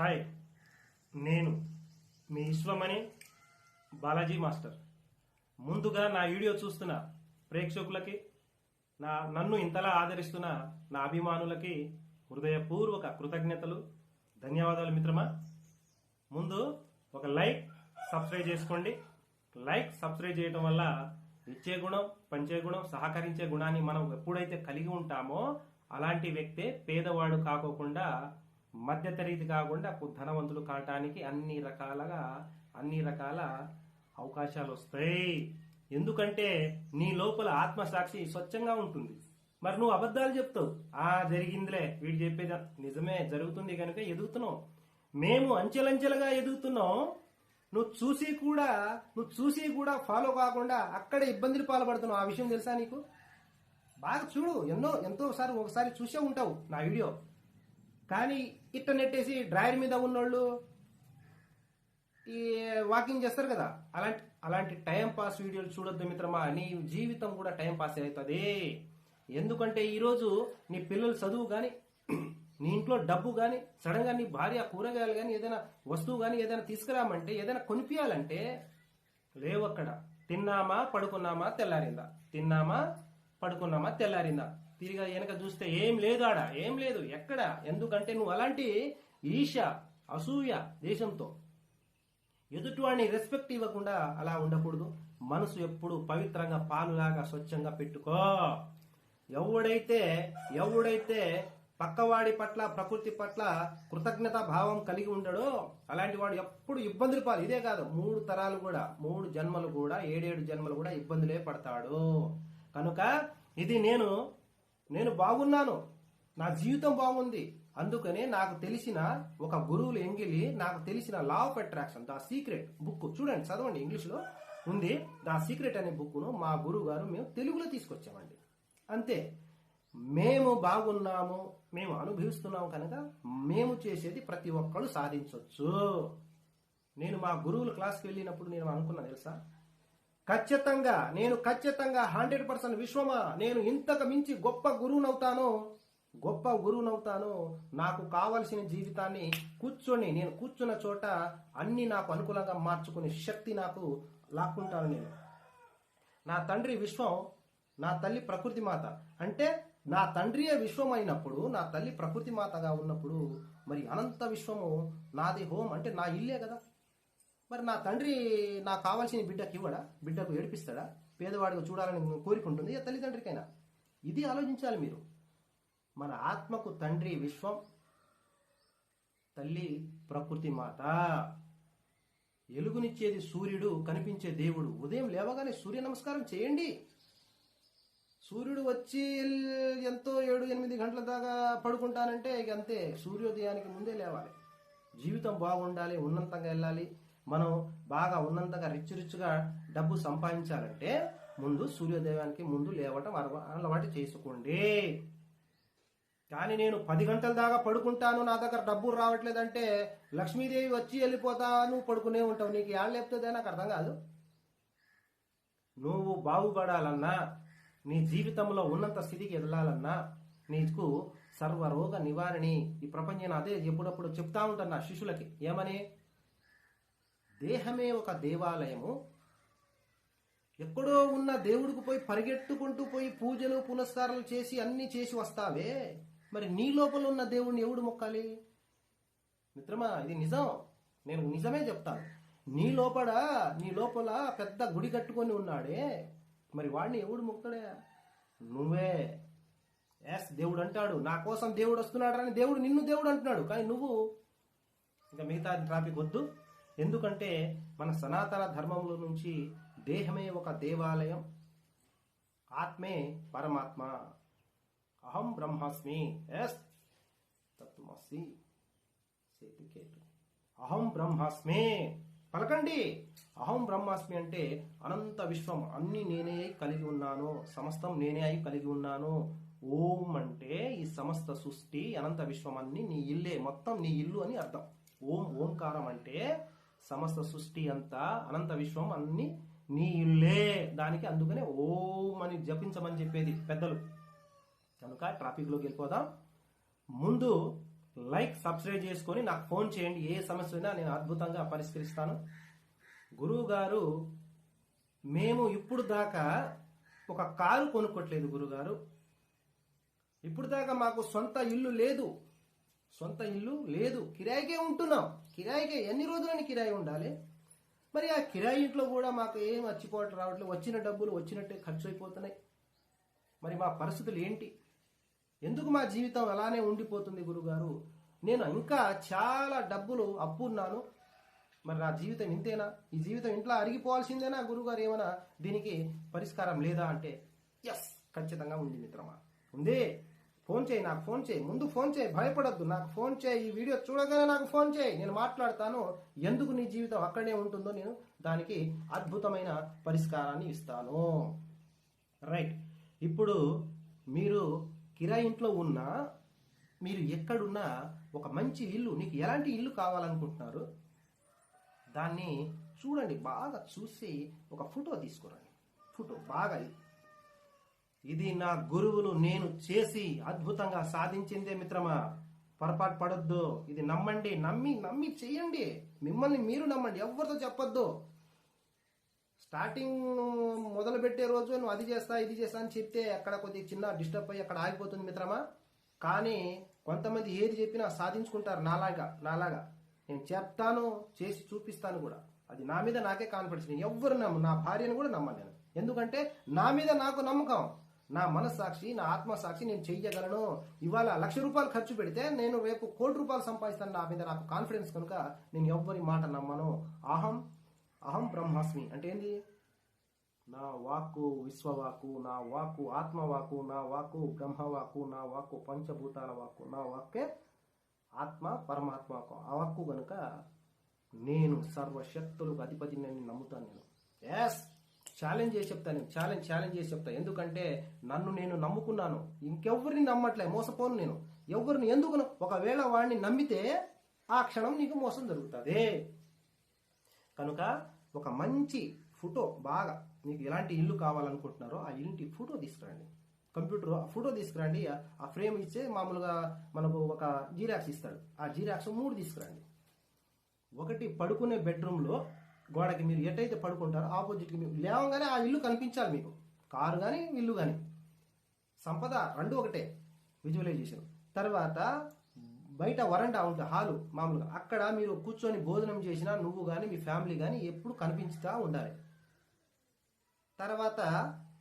Hi నేను మీ Vishwamani Balaji master. ముందుగా నా వీడియో చూస్తున్న ప్రేక్షకులకి నా నన్ను ఇంతలా ఆదరిస్తున్న నా అభిమానులకి హృదయపూర్వక కృతజ్ఞతలు ధన్యవాదాలు మిత్రమా? ముందు ఒక లైక్ సబ్స్క్రైబ్ చేసుకోండి. లైక్ సబ్స్క్రైబ్ చేయడం వల్ల ఇచ్చే గుణం పంచే గుణం సహకరించే గుణాన్ని మనం ఎప్పుడైతే కలిగి ఉంటామో అలాంటి వ్యక్తే పేదవాడు కాకోకుండా మధ్యతరగతి కాకుండా ధనవంతులు కావటానికి అన్ని రకాలుగా అన్ని రకాల అవకాశాలు వస్తాయి. ఎందుకంటే నీ లోపల ఆత్మసాక్షి స్వచ్ఛంగా ఉంటుంది. మరి నువ్వు అబద్ధాలు చెప్తావు. ఆ జరిగిందిలే. వీడు చెప్పేది నిజమే జరుగుతుంది కనుక ఎదుగుతున్నావు. మేము అంచెలంచెలుగా ఎదుగుతున్నాం. నువ్వు చూసి కూడా నువ్వు చూసి కూడా ఫాలో కాకుండా అక్కడే ఇబ్బందులు పాల్పడుతున్నావు. ఆ విషయం తెలుసా నీకు? బాగా చూడు. ఎన్నో ఎంతోసారి ఒకసారి చూసే ఉంటావు నా వీడియో. కానీ ఇట్ట నెట్టేసి డ్రాయర్ మీద ఉన్నోళ్ళు ఈ వాకింగ్ చేస్తారు కదా. అలాంటి అలాంటి టైం పాస్ వీడియోలు చూడొద్దు మిత్రమా. నీ జీవితం కూడా టైం పాస్ అవుతుంది. ఎందుకంటే ఈరోజు నీ పిల్లలు చదువు కానీ నీ ఇంట్లో డబ్బు కానీ సడన్గా నీ భార్య కూరగాయలు కానీ ఏదైనా వస్తువు కానీ ఏదైనా తీసుకురామంటే ఏదైనా కొనిపించాలంటే లేవు అక్కడ తిన్నామా పడుకున్నామా తెల్లారిందా? తిన్నామా పడుకున్నామా తెల్లారిందా? తిరిగి వెనక చూస్తే ఏం లేదు ఆడ ఏం లేదు ఎక్కడ? ఎందుకంటే నువ్వు అలాంటి ఈష అసూయ దేశంతో ఎదుటివాడిని రెస్పెక్ట్ ఇవ్వకుండా అలా ఉండకూడదు. మనసు ఎప్పుడు పవిత్రంగా పాలులాగా స్వచ్ఛంగా పెట్టుకో. ఎవడైతే ఎవడైతే పక్కవాడి పట్ల ప్రకృతి పట్ల కృతజ్ఞత భావం కలిగి ఉండడో అలాంటి వాడు ఎప్పుడు ఇబ్బందులు పాలు. ఇదే కాదు మూడు తరాలు కూడా మూడు జన్మలు కూడా ఏడేడు జన్మలు కూడా ఇబ్బందులే పడతాడు. కనుక ఇది నేను నేను బాగున్నాను. నా జీవితం బాగుంది. అందుకనే నాకు తెలిసిన ఒక గురువులు ఎంగిలి నాకు తెలిసిన law of attraction the secret book చూడండి చదవండి ఇంగ్లీష్లో. ఉంది. ద సీక్రెట్ అనే బుక్ను మా గురువు గారు మేము తెలుగులో తీసుకొచ్చామండి. అంతే. మేము బాగున్నాము. మేము అనుభవిస్తున్నాము కనుక మేము చేసేది ప్రతి ఒక్కరు సాధించవచ్చు నేను మా గురువుల క్లాస్కి వెళ్ళినప్పుడు నేను అనుకున్నా తెలుసా? ఖచ్చితంగా నేను ఖచ్చితంగా హండ్రెడ్ పర్సెంట్ విశ్వమా? నేను ఇంతకు మించి గొప్ప గురువునవుతాను? గొప్ప గురువునవుతాను? నాకు కావలసిన జీవితాన్ని కూర్చొని నేను కూర్చున్న చోట అన్ని నాకు అనుకూలంగా మార్చుకునే శక్తి నాకు లాక్కుంటాను నేను. నా తండ్రి విశ్వం నా తల్లి ప్రకృతి మాత. అంటే నా తండ్రియే విశ్వం అయినప్పుడు నా తల్లి ప్రకృతి మాతగా ఉన్నప్పుడు మరి అనంత విశ్వము నాది హోం అంటే నా ఇల్లే కదా? మరి నా తండ్రి నాకు కావాల్సిన బిడ్డకి ఇవ్వడా? బిడ్డకు ఏడిపిస్తాడా? పేదవాడిగా చూడాలని కోరికుంటుంది. ఏ తల్లిదండ్రికైనా ఇది ఆలోచించాలి మీరు. మన ఆత్మకు తండ్రి విశ్వం తల్లి ప్రకృతి మాత. ఎలుగునిచ్చేది సూర్యుడు కనిపించే దేవుడు. ఉదయం లేవగానే సూర్య నమస్కారం చేయండి. సూర్యుడు వచ్చి ఎంతో ఏడు ఎనిమిది గంటల దాకా పడుకుంటానంటే ఇక అంతే. సూర్యోదయానికి ముందే లేవాలి. జీవితం బాగుండాలి ఉన్నంతంగా వెళ్ళాలి. మనం బాగా ఉన్నంతగా రిచ్ రిచ్గా డబ్బు సంపాదించాలంటే ముందు సూర్యోదయానికి ముందు లేవటం అలవా- అలవాటు చేసుకోండి. కానీ నేను పది గంటల దాకా పడుకుంటాను నా దగ్గర డబ్బులు రావట్లేదంటే లక్ష్మీదేవి వచ్చి వెళ్ళిపోతాను పడుకునే ఉంటావు. నీకు ఏళ్ళు లేపుతుందే నాకు అర్థం కాదు. నువ్వు బాగుపడాలన్నా నీ జీవితంలో ఉన్నంత స్థితికి వెళ్ళాలన్నా నీకు సర్వరోగ నివారణి ఈ ప్రపంచం అదే ఎప్పుడప్పుడు చెప్తా ఉంటాను నా శిష్యులకి. ఏమని? దేహమే ఒక దేవాలయము. ఎక్కడో ఉన్న దేవుడికి పోయి పరిగెట్టుకుంటూ పోయి పూజలు పునస్కారాలు చేసి అన్ని చేసి వస్తావే. మరి నీ లోపల ఉన్న దేవుడిని ఎవడు మొక్కాలి? మిత్రమా ఇది నిజం. నేను నిజమే చెప్తాను. నీ లోపల నీ లోపల పెద్ద గుడి కట్టుకొని ఉన్నాడే. మరి వాడిని ఎవడు మొక్కడే? నువ్వే. ఎస్ దేవుడు అంటాడు నా కోసం దేవుడు వస్తున్నాడు అని దేవుడు నిన్ను దేవుడు అంటున్నాడు. కానీ నువ్వు ఇంకా మిగతా ట్రాఫిక్ వద్దు. ఎందుకంటే మన సనాతన ధర్మంలో నుంచి దేహమే ఒక దేవాలయం ఆత్మే పరమాత్మ. అహం బ్రహ్మాస్మి. ఎస్. తత్వమసి సేతికేతు అహం బ్రహ్మాస్మి. పలకండి. అహం బ్రహ్మాస్మి అంటే అనంత విశ్వం. అన్ని నేనే కలిగి ఉన్నాను. సమస్తం నేనే అయి కలిగి ఉన్నాను. ఓం అంటే ఈ సమస్త సృష్టి అనంత విశ్వం అన్ని నీ ఇల్లే. మొత్తం నీ ఇల్లు అని అర్థం. ఓం ఓంకారం అంటే సమస్త సృష్టి అంతా అనంత విశ్వం అన్ని నీ ఇల్లే దానికి అందుకనే ఓం అని జపించమని చెప్పేది పెద్దలు. కనుక ట్రాఫిక్లోకి వెళ్ళిపోదాం. ముందు లైక్ సబ్స్క్రైబ్ చేసుకొని నాకు ఫోన్ చేయండి. ఏ సమస్య అయినా నేను అద్భుతంగా పరిష్కరిస్తాను. గురువు గారు మేము ఇప్పుడు దాకా ఒక కారు కొనుక్కోట్లేదు గురుగారు ఇప్పుడు దాకా మాకు సొంత ఇల్లు లేదు. సొంత ఇల్లు లేదు. కిరాయికే ఉంటున్నాం. కిరాయికే ఎన్ని రోజులని కిరాయి ఉండాలి. మరి ఆ కిరాయి ఇంట్లో కూడా మాకు ఏం మర్చిపోవటం రావట్లేదు. వచ్చిన డబ్బులు వచ్చినట్టే ఖర్చు అయిపోతున్నాయి మరి మా పరిస్థితులు ఏంటి? ఎందుకు మా జీవితం అలానే ఉండిపోతుంది గురుగారు? నేను ఇంకా చాలా డబ్బులు అప్పు ఉన్నాను మరి నా జీవితం ఇంతేనా? ఈ జీవితం ఇంట్లో అరిగిపోవాల్సిందేనా గురుగారు? ఏమైనా దీనికి పరిష్కారం లేదా అంటే ఎస్ ఖచ్చితంగా ఉంది మిత్రమా. ఉందే. ఫోన్ చేయి నాకు ఫోన్ చేయి. ముందు ఫోన్ చేయి భయపడద్దు. నాకు ఫోన్ చేయి. ఈ వీడియో చూడగానే నాకు ఫోన్ చేయి. నేను మాట్లాడతాను. ఎందుకు నీ జీవితం అక్కడనే ఉంటుందో నేను దానికి అద్భుతమైన పరిష్కారాన్ని ఇస్తాను. రైట్. ఇప్పుడు మీరు కిరాయి ఇంట్లో ఉన్నా మీరు ఎక్కడున్నా ఒక మంచి ఇల్లు నీకు ఎలాంటి ఇల్లు కావాలనుకుంటున్నారు? దాన్ని చూడండి. బాగా చూసి ఒక ఫోటో తీసుకురండి. ఫోటో బాగా ఇది నా గురువులు నేను చేసి అద్భుతంగా సాధించిందే మిత్రమా. పొరపాటు పడొద్దు. ఇది నమ్మండి. నమ్మి నమ్మి చేయండి మిమ్మల్ని మీరు నమ్మండి. ఎవరితో చెప్పొద్దు. స్టార్టింగ్ మొదలుపెట్టే రోజు నువ్వు అది చేస్తా ఇది చేస్తా అని చెప్తే అక్కడ కొద్దిగా చిన్న డిస్టర్బ్ అయ్యి అక్కడ ఆగిపోతుంది మిత్రమా. కానీ కొంతమంది ఏది చెప్పినా సాధించుకుంటారు నాలాగా నాలాగా. నేను చెప్తాను చేసి చూపిస్తాను కూడా. అది నా మీద నాకే కాన్ఫిడెన్స్. నేను ఎవ్వరు నమ్ము నా భార్యను కూడా నమ్మలేను ఎందుకంటే నా మీద నాకు నమ్మకం. నా మనస్సాక్షి నా ఆత్మసాక్షి నేను చెయ్యగలను. ఇవాళ లక్ష రూపాయలు ఖర్చు పెడితే నేను రేపు కోటి రూపాయలు సంపాదిస్తాను. నా మీద నాకు కాన్ఫిడెన్స్ కనుక నేను ఎవ్వరి మాట నమ్మను. అహం అహం బ్రహ్మాస్మి. అంటే ఏంది? నా వాక్కు విశ్వవాకు నా వాక్కు ఆత్మవాకు నా వాక్కు బ్రహ్మవాకు నా వాక్కు పంచభూతాల వాక్కు నా వాక్కే ఆత్మ పరమాత్మ వాక్కు. ఆ వాక్కు కనుక నేను సర్వశక్తులకు అధిపతిని నేను నమ్ముతాను నేను. ఎస్ ఛాలెంజ్ చేసి చెప్తాను. నేను ఛాలెంజ్ ఛాలెంజ్ చేసి చెప్తా. ఎందుకంటే నన్ను నేను నమ్ముకున్నాను. ఇంకెవ్వరిని నమ్మట్లే. మోసపోను నేను. ఎవరిని ఎందుకు ఒకవేళ వాడిని నమ్మితే ఆ క్షణం నీకు మోసం జరుగుతుంది. కనుక ఒక మంచి ఫోటో బాగా మీకు ఎలాంటి ఇల్లు కావాలనుకుంటున్నారో ఆ ఇంటి ఫోటో తీసుకురండి. కంప్యూటర్ ఆ ఫోటో తీసుకురండి. ఆ- ఆ ఫ్రేమ్ ఇచ్చే మామూలుగా మనకు ఒక జీరాక్స్ ఇస్తాడు. ఆ జీరాక్స్ మూడు తీసుకురండి. ఒకటి పడుకునే బెడ్రూమ్లో గోడకి మీరు ఎటైతే పడుకుంటారో ఆపోజిట్కి మీరు లేవగానే ఆ ఇల్లు కనిపించాలి మీకు. కారు కానీ ఇల్లు కానీ సంపద రెండు ఒకటే విజువలైజేషన్ తర్వాత బయట వరండా ఉంటుంది హాలు మామూలుగా. అక్కడ మీరు కూర్చొని భోజనం చేసినా నువ్వు కానీ మీ ఫ్యామిలీ కానీ ఎప్పుడు కనిపించుతా ఉండాలి. తర్వాత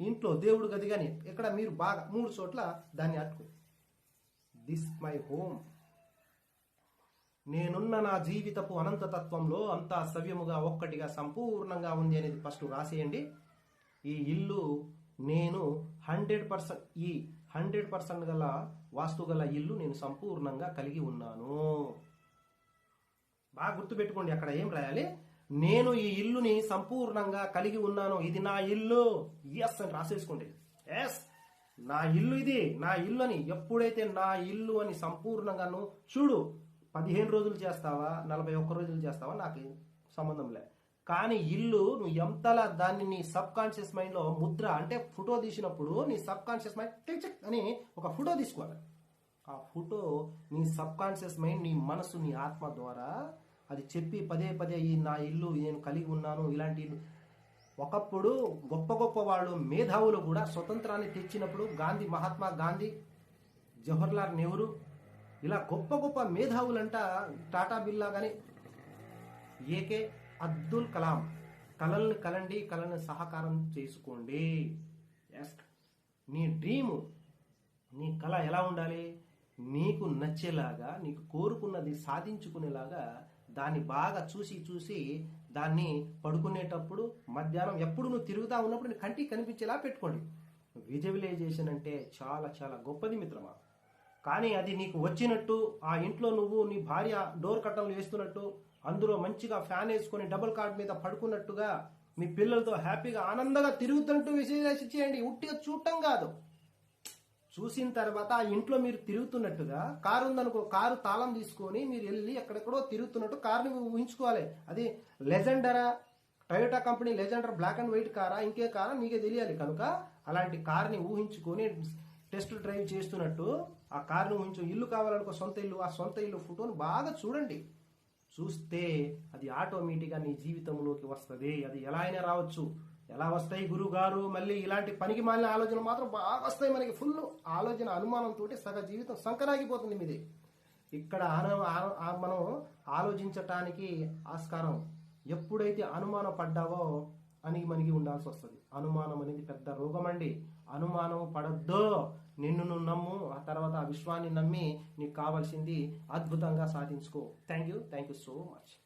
ఇంట్లో దేవుడు గది కానీ ఇక్కడ మీరు బాగా మూడు చోట్ల దాన్ని అట్టుకు దిస్ మై హోమ్ నేనున్న నా జీవితపు అనంతతత్వంలో అంతా సవ్యముగా ఒక్కటిగా సంపూర్ణంగా ఉంది అనేది ఫస్ట్ రాసేయండి. ఈ ఇల్లు నేను హండ్రెడ్ పర్సెంట్ ఈ హండ్రెడ్ పర్సెంట్ గల వాస్తు గల ఇల్లు నేను సంపూర్ణంగా కలిగి ఉన్నాను. బాగా గుర్తుపెట్టుకోండి అక్కడ ఏం రాయాలి? నేను ఈ ఇల్లుని సంపూర్ణంగా కలిగి ఉన్నాను. ఇది నా ఇల్లు. ఎస్ అని రాసేసుకోండి. ఎస్ నా ఇల్లు ఇది. నా ఇల్లు అని. ఎప్పుడైతే నా ఇల్లు అని సంపూర్ణంగాను చూడు పదిహేను రోజులు చేస్తావా? నలభై ఒక్క రోజులు చేస్తావా? నాకు సంబంధం లే. కానీ ఇల్లు నువ్వు ఎంతలా దాన్ని నీ సబ్ కాన్షియస్ మైండ్లో ముద్ర అంటే ఫోటో తీసినప్పుడు నీ subconscious mind tick tick అని ఒక ఫోటో తీసుకోవాలి. ఆ ఫోటో నీ సబ్ కాన్షియస్ మైండ్ నీ మనసు నీ ఆత్మ ద్వారా అది చెప్పి పదే పదే ఈ నా ఇల్లు నేను కలిగి ఉన్నాను ఇలాంటి ఇల్లు. ఒకప్పుడు గొప్ప గొప్ప వాళ్ళు మేధావులు కూడా స్వతంత్రాన్ని తెచ్చినప్పుడు గాంధీ మహాత్మా గాంధీ జవహర్లాల్ నెహ్రూ ఇలా గొప్ప గొప్ప మేధావులంట టాటా బిర్లా కానీ ఏకే అబ్దుల్ కలాం. కళల్ని కలండి కళని సహకారం చేసుకోండి. ఎస్ నీ డ్రీము నీ కళ ఎలా ఉండాలి? నీకు నచ్చేలాగా నీకు కోరుకున్నది సాధించుకునేలాగా దాన్ని బాగా చూసి చూసి దాన్ని పడుకునేటప్పుడు మధ్యాహ్నం ఎప్పుడు నువ్వు తిరుగుతా ఉన్నప్పుడు నీ కంటికి కనిపించేలా పెట్టుకోండి. విజువలైజేషన్ అంటే చాలా చాలా గొప్పది మిత్రమా? కానీ అది నీకు వచ్చినట్టు ఆ ఇంట్లో నువ్వు నీ భార్య డోర్ కట్టలు వేస్తున్నట్టు అందులో మంచిగా ఫ్యాన్ వేసుకొని డబుల్ కార్డ్ మీద పడుకున్నట్టుగా మీ పిల్లలతో హ్యాపీగా ఆనందంగా తిరుగుతుంటూ విజువలైజ్ చేయండి. ఉట్టిగా చూడటం కాదు. చూసిన తర్వాత ఆ ఇంట్లో మీరు తిరుగుతున్నట్టుగా కారు ఉందనుకో కారు తాళం తీసుకొని మీరు వెళ్ళి ఎక్కడెక్కడో తిరుగుతున్నట్టు కారుని ఊహించుకోవాలి. అది లెజెండరా? Toyota company legender black and white కారా? ఇంకే కారా? నీకే తెలియాలి కనుక అలాంటి కార్ని ఊహించుకొని టెస్ట్ డ్రైవ్ చేస్తున్నట్టు ఆ కారును ఉంచు ఇల్లు కావాలనుకో సొంత ఇల్లు ఆ సొంత ఇల్లు ఫోటోను బాగా చూడండి. చూస్తే అది ఆటోమేటిక్గా నీ జీవితంలోకి వస్తుంది. అది ఎలా అయినా రావచ్చు. ఎలా వస్తాయి గురువు గారు మళ్ళీ ఇలాంటి పనికి మాలిన ఆలోచన మాత్రం బాగా వస్తాయి మనకి. ఫుల్ ఆలోచన అనుమానంతో సగ జీవితం సంకరాగిపోతుంది మీది. ఇక్కడ మనం ఆలోచించటానికి ఆస్కారం. ఎప్పుడైతే అనుమానం పడ్డావో అని మనకి ఉండాల్సి వస్తుంది. అనుమానం అనేది పెద్ద రోగం అండి. అనుమానం పడద్దు. నిన్ను నువ్వు నమ్ము ఆ తర్వాత ఆ విశ్వాన్ని నమ్మి నీకు కావాల్సింది అద్భుతంగా సాధించుకో. Thank you thank you so much